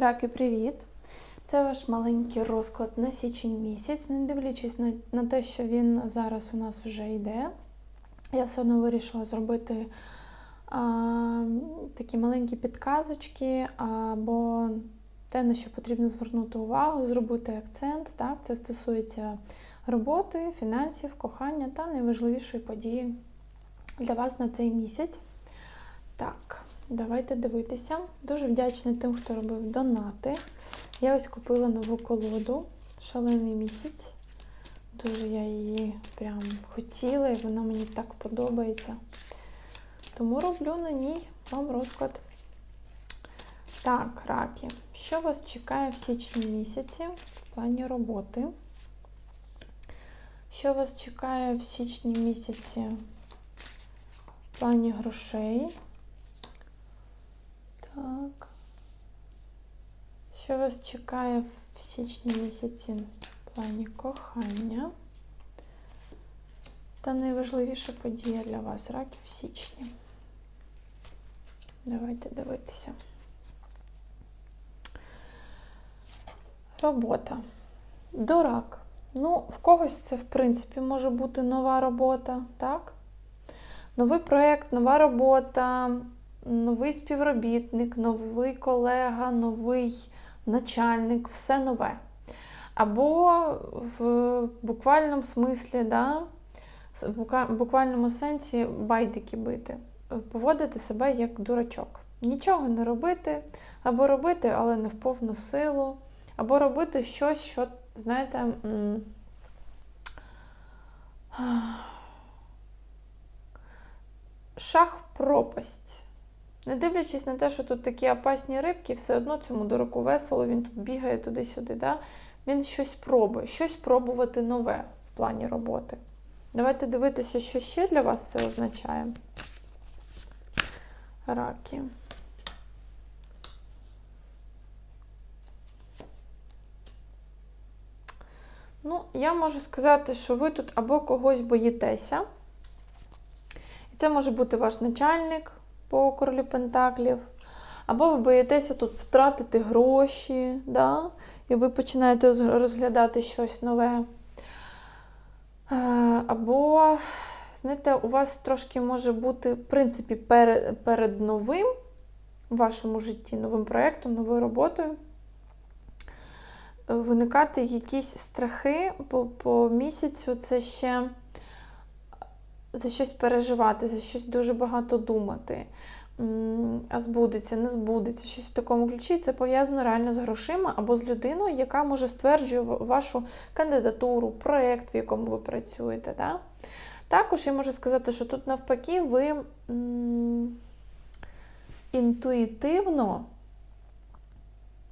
Раки, привіт! Це ваш маленький розклад на січень місяць. Не дивлячись на, на те, що він зараз у нас вже йде, я все одно вирішила зробити а, такі маленькі підказочки або те, на що потрібно звернути увагу, зробити акцент. Так? Це стосується роботи, фінансів, кохання та найважливішої події для вас на цей місяць. Так, давайте дивитися. Дуже вдячна тим, хто робив донати. Я ось купила нову колоду шалений місяць. Дуже я її прям хотіла, і вона мені так подобається. Тому роблю на ній вам розклад. Так, раки. Що вас чекає в січні місяці в плані роботи? Що вас чекає в січні місяці в плані грошей? Так. Що вас чекає в січні місяці в плані кохання? Та найважливіша подія для вас раки в січні. Давайте дивитися. Робота. Дорак. Ну, в когось це, в принципі, може бути нова робота, так? Новий проєкт, нова робота, новий співробітник, новий колега, новий начальник, все нове. Або в буквальному смислі, да, в буквальному сенсі байдики бити, поводити себе як дурачок. Нічого не робити, або робити, але не в повну силу, або робити щось, що, знаєте, шах в пропасть. Не дивлячись на те, що тут такі опасні рибки, все одно цьому дураку весело, він тут бігає туди-сюди. Да? Він щось пробує, щось пробувати нове в плані роботи. Давайте дивитися, що ще для вас це означає. Раки. Ну, я можу сказати, що ви тут або когось боїтеся. І це може бути ваш начальник по королю Пентаклів. Або ви боїтеся тут втратити гроші, да? і ви починаєте розглядати щось нове. Або, знаєте, у вас трошки може бути, в принципі, перед, перед новим в вашому житті, новим проєктом, новою роботою. Виникати якісь страхи по, по місяцю, це ще за щось переживати, за щось дуже багато думати. А збудеться, не збудеться, щось в такому ключі. Це пов'язано реально з грошима або з людиною, яка може стверджує вашу кандидатуру, проєкт, в якому ви працюєте. Да? Також я можу сказати, що тут навпаки ви м інтуїтивно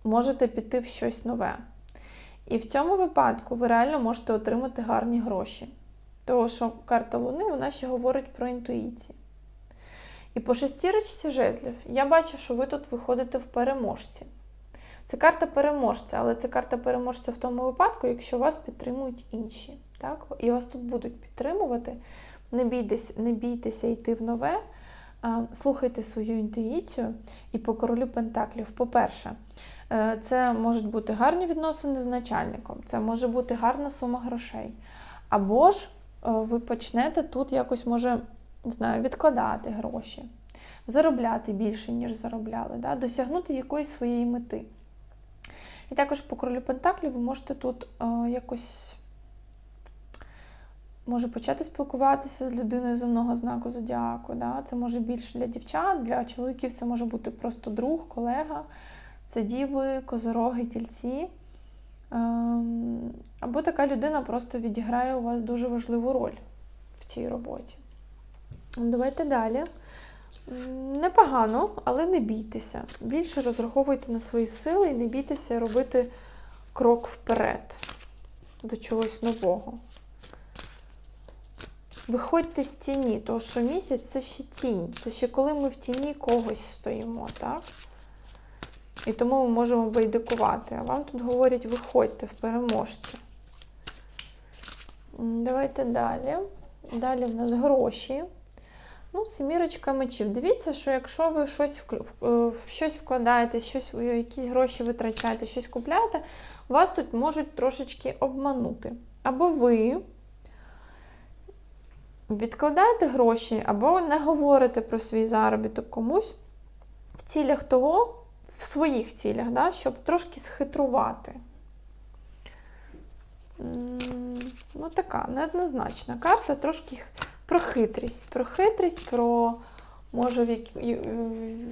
можете піти в щось нове. І в цьому випадку ви реально можете отримати гарні гроші. Тому що карта Луни вона ще говорить про інтуїцію. І по шестірочці жезлів я бачу, що ви тут виходите в переможці. Це карта переможця, але це карта переможця в тому випадку, якщо вас підтримують інші. Так? І вас тут будуть підтримувати. Не бійтеся, не бійтеся йти в нове, слухайте свою інтуїцію. І по королю Пентаклів, по-перше, е, це можуть бути гарні відносини з начальником, це може бути гарна сума грошей. Або ж ви почнете тут якось може не знаю, відкладати гроші, заробляти більше, ніж заробляли, да? досягнути якоїсь своєї мети. І також по королю Пентаклів ви можете тут е, якось може почати спілкуватися з людиною земного знаку зодіаку. Да? Це може більше для дівчат, для чоловіків це може бути просто друг, колега, це діви, козороги, тільці. Ем, або така людина просто відіграє у вас дуже важливу роль в цій роботі. Давайте далі. Непогано, але не бійтеся. Більше розраховуйте на свої сили і не бійтеся робити крок вперед до чогось нового. Виходьте з тіні, тому що місяць це ще тінь. Це ще коли ми в тіні когось стоїмо, так? І тому ми можемо байдикувати. А вам тут говорять, виходьте в переможці. Давайте далі. Далі в нас гроші. Ну, семірочка мечів. Дивіться, що якщо ви щось в, е, щось вкладаєте, щось, якісь гроші витрачаєте, щось купляєте, вас тут можуть трошечки обманути. Або ви відкладаєте гроші, або не говорите про свій заробіток комусь в цілях того, в своїх цілях, да, щоб трошки схитрувати. Ну, така неоднозначна карта, трошки про хитрість. Про хитрість, про, може, в, як-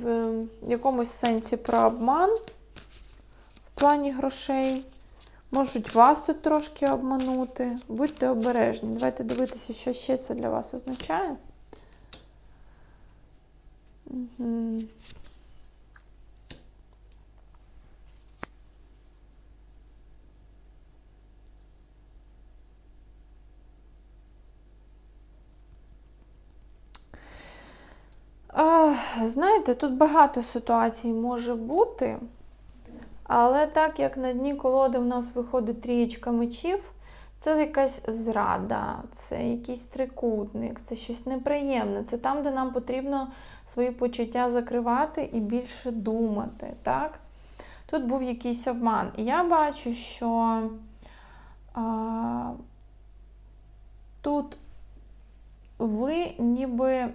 в якомусь сенсі про обман в плані грошей. Можуть вас тут трошки обманути. Будьте обережні. Давайте дивитися, що ще це для вас означає. Угу. А, Знаєте, тут багато ситуацій може бути, але так як на дні колоди в нас виходить трієчка мечів, це якась зрада, це якийсь трикутник, це щось неприємне. Це там, де нам потрібно свої почуття закривати і більше думати. так? Тут був якийсь обман. І я бачу, що а, тут ви ніби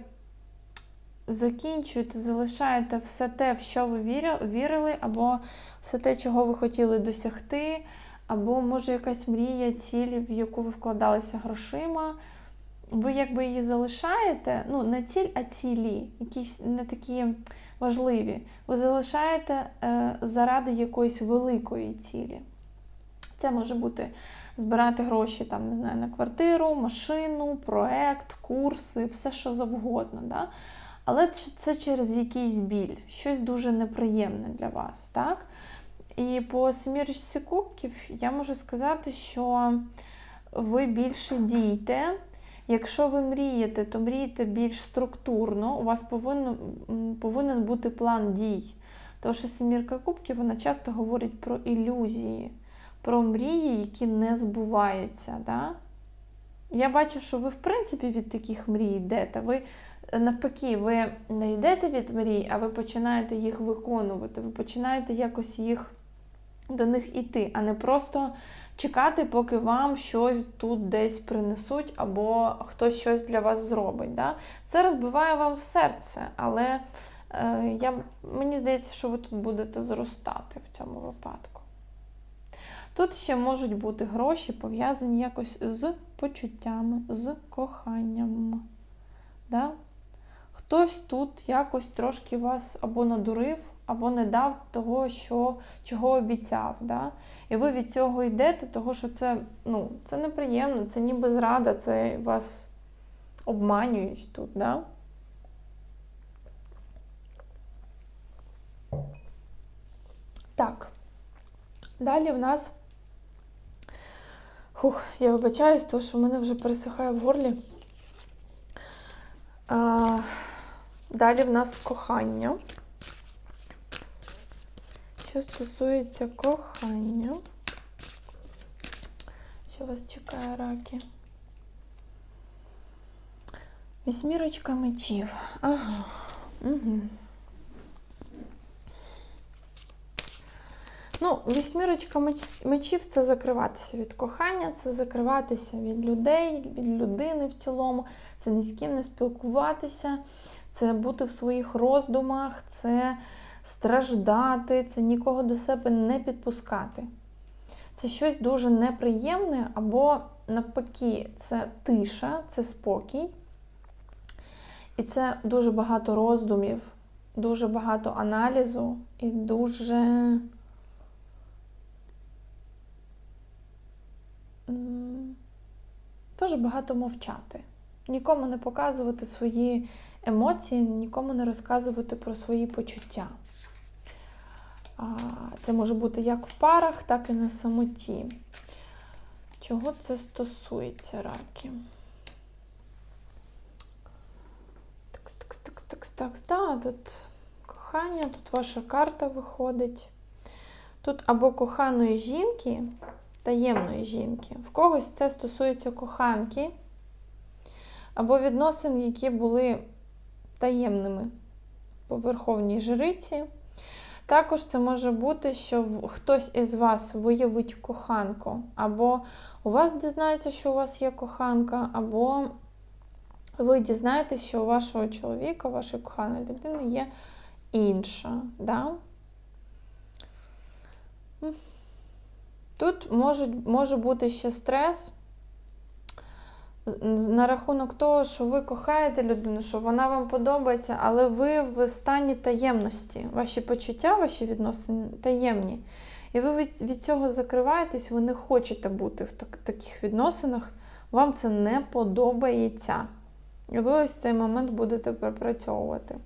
закінчуєте, залишаєте все те, в що ви вірили, або все те, чого ви хотіли досягти, або, може, якась мрія, ціль, в яку ви вкладалися грошима. Ви якби її залишаєте, ну, не ціль, а цілі, якісь не такі важливі. Ви залишаєте е, заради якоїсь великої цілі. Це може бути збирати гроші там, не знаю, на квартиру, машину, проект, курси, все що завгодно. Да? Але це через якийсь біль, щось дуже неприємне для вас. так? І по семірочці кубків я можу сказати, що ви більше дійте. Якщо ви мрієте, то мрійте більш структурно, у вас повинен, повинен бути план дій. Тому що семірка кубків вона часто говорить про ілюзії, про мрії, які не збуваються. Да? Я бачу, що ви, в принципі, від таких мрій йдете. Ви навпаки, ви не йдете від мрій, а ви починаєте їх виконувати. Ви починаєте якось їх до них іти, а не просто чекати, поки вам щось тут десь принесуть, або хтось щось для вас зробить. Да? Це розбиває вам серце, але е, я, мені здається, що ви тут будете зростати в цьому випадку. Тут ще можуть бути гроші, пов'язані якось з почуттями, з коханням. Да? Хтось тут якось трошки вас або надурив, або не дав того, що, чого обіцяв. Да? І ви від цього йдете, того що це, ну, це неприємно, це ніби зрада, це вас обманюють тут. Да? Так. Далі в нас. Хух, я вибачаюсь, тому що в мене вже пересихає в горлі. А, далі в нас кохання. Що стосується кохання. Що вас чекає раки? Вісьмірочка мечів. Ага. Угу. Ну, вісьмірочка меч- мечів це закриватися від кохання, це закриватися від людей, від людини в цілому, це ні з ким не спілкуватися, це бути в своїх роздумах, це страждати, це нікого до себе не підпускати. Це щось дуже неприємне, або навпаки, це тиша, це спокій. І це дуже багато роздумів, дуже багато аналізу і дуже. Дуже багато мовчати. Нікому не показувати свої емоції, нікому не розказувати про свої почуття. Це може бути як в парах, так і на самоті. Чого це стосується раки? Такс, такс, такс, такс, такс. Да, тут кохання, тут ваша карта виходить. Тут або коханої жінки, таємної жінки. В когось це стосується коханки, або відносин, які були таємними по верховній жриці. Також це може бути, що хтось із вас виявить коханку, або у вас дізнається, що у вас є коханка, або ви дізнаєтесь, що у вашого чоловіка, вашої коханої людини є інша. Да? Тут може, може бути ще стрес на рахунок того, що ви кохаєте людину, що вона вам подобається, але ви в стані таємності. Ваші почуття, ваші відносини таємні. І ви від, цього закриваєтесь, ви не хочете бути в так- таких відносинах, вам це не подобається. І ви ось цей момент будете пропрацьовувати.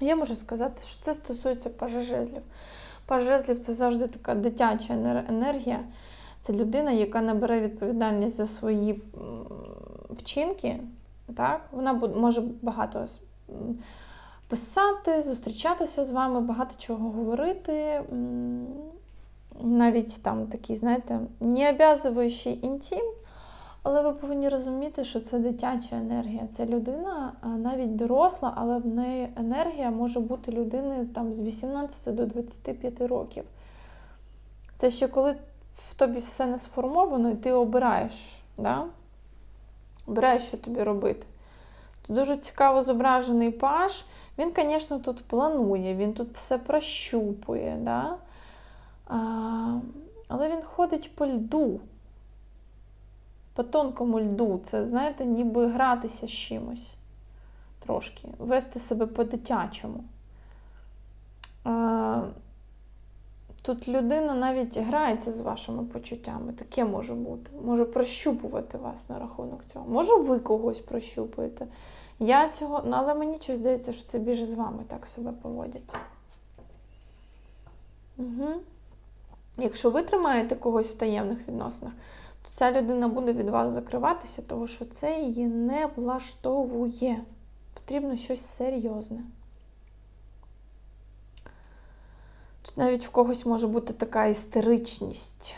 Я можу сказати, що це стосується пажежезлів. Пажезлів це завжди така дитяча енергія. Це людина, яка набере відповідальність за свої вчинки. Так? Вона може багато писати, зустрічатися з вами, багато чого говорити. Навіть там такий, знаєте, не обов'язуючий інтим, але ви повинні розуміти, що це дитяча енергія. Це людина навіть доросла, але в неї енергія може бути людини там, з 18 до 25 років. Це ще коли в тобі все не сформовано, і ти обираєш. Да? Обираєш, що тобі робити. Тут дуже цікаво зображений паш. Він, звісно, тут планує, він тут все прощупує. Да? А, але він ходить по льду, по тонкому льду. Це, знаєте, ніби гратися з чимось трошки, вести себе по-дитячому. Тут людина навіть грається з вашими почуттями. Таке може бути. Може прощупувати вас на рахунок цього. Може, ви когось прощупуєте. Я цього, ну, але мені щось здається, що це більше з вами так себе поводять. Угу. Якщо ви тримаєте когось в таємних відносинах, то ця людина буде від вас закриватися, тому що це її не влаштовує. Потрібно щось серйозне. Тут навіть в когось може бути така істеричність,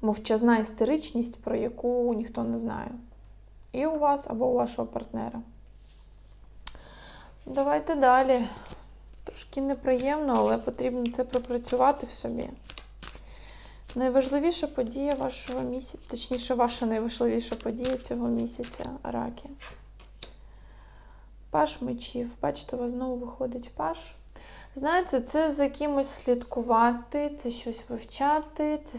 мовчазна істеричність, про яку ніхто не знає. І у вас або у вашого партнера. Давайте далі. Трошки неприємно, але потрібно це пропрацювати в собі. Найважливіша подія вашого місяця, точніше, ваша найважливіша подія цього місяця раки. Паш мечів. Бачите, у вас знову виходить паш. Знаєте, це за кимось слідкувати, це щось вивчати, це,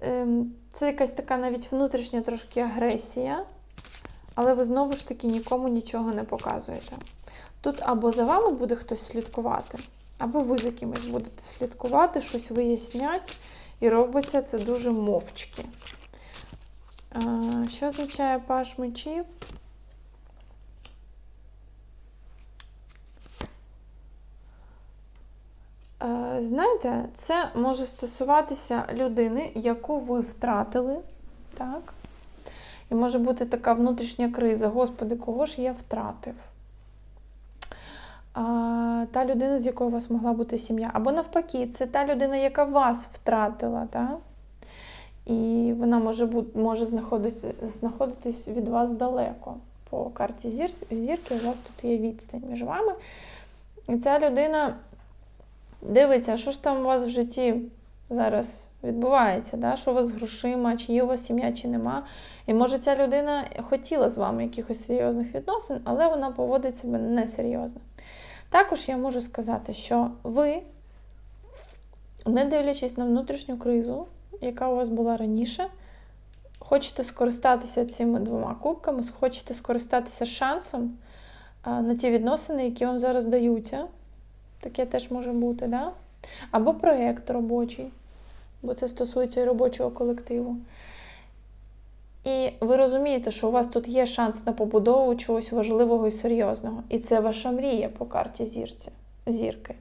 ем, це якась така навіть внутрішня трошки агресія, але ви знову ж таки нікому нічого не показуєте. Тут або за вами буде хтось слідкувати, або ви за кимось будете слідкувати, щось вияснять, і робиться це дуже мовчки. Е, Що означає паш мечів? Е, Знаєте, це може стосуватися людини, яку ви втратили, так? І може бути така внутрішня криза. Господи, кого ж я втратив? А, та людина, з якою у вас могла бути сім'я. Або навпаки, це та людина, яка вас втратила. Так? І вона може може знаходитись, знаходитись від вас далеко. По карті зір, зірки у вас тут є відстань між вами. І ця людина дивиться, що ж там у вас в житті зараз відбувається, да? що у вас грошима, чи є у вас сім'я, чи нема. І може ця людина хотіла з вами якихось серйозних відносин, але вона поводить себе несерйозно. Також я можу сказати, що ви, не дивлячись на внутрішню кризу, яка у вас була раніше, хочете скористатися цими двома кубками, хочете скористатися шансом на ті відносини, які вам зараз даються. Таке теж може бути, да? або проєкт робочий, бо це стосується і робочого колективу. І ви розумієте, що у вас тут є шанс на побудову чогось важливого і серйозного. І це ваша мрія по карті зірці, зірки.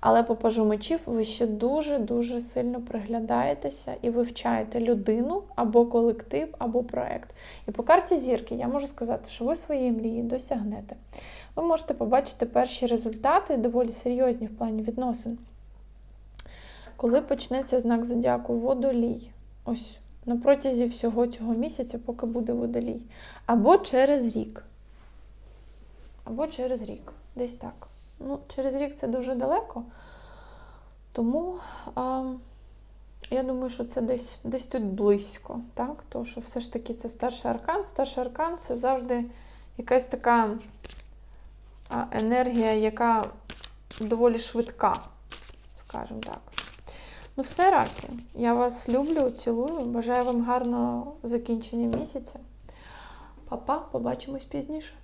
Але по пажу мечів ви ще дуже-дуже сильно приглядаєтеся і вивчаєте людину або колектив, або проект. І по карті зірки я можу сказати, що ви своєї мрії досягнете. Ви можете побачити перші результати, доволі серйозні в плані відносин. Коли почнеться знак зодіаку водолій. Ось на протязі всього цього місяця, поки буде водолій. Або через рік. або через рік. Десь так. Ну, через рік це дуже далеко. Тому а, я думаю, що це десь, десь тут близько. Так? Тому що все ж таки це старший аркан. Старший аркан це завжди якась така енергія, яка доволі швидка, скажімо так. Ну, все, раки. Я вас люблю, цілую. Бажаю вам гарного закінчення місяця. Па-па, побачимось пізніше.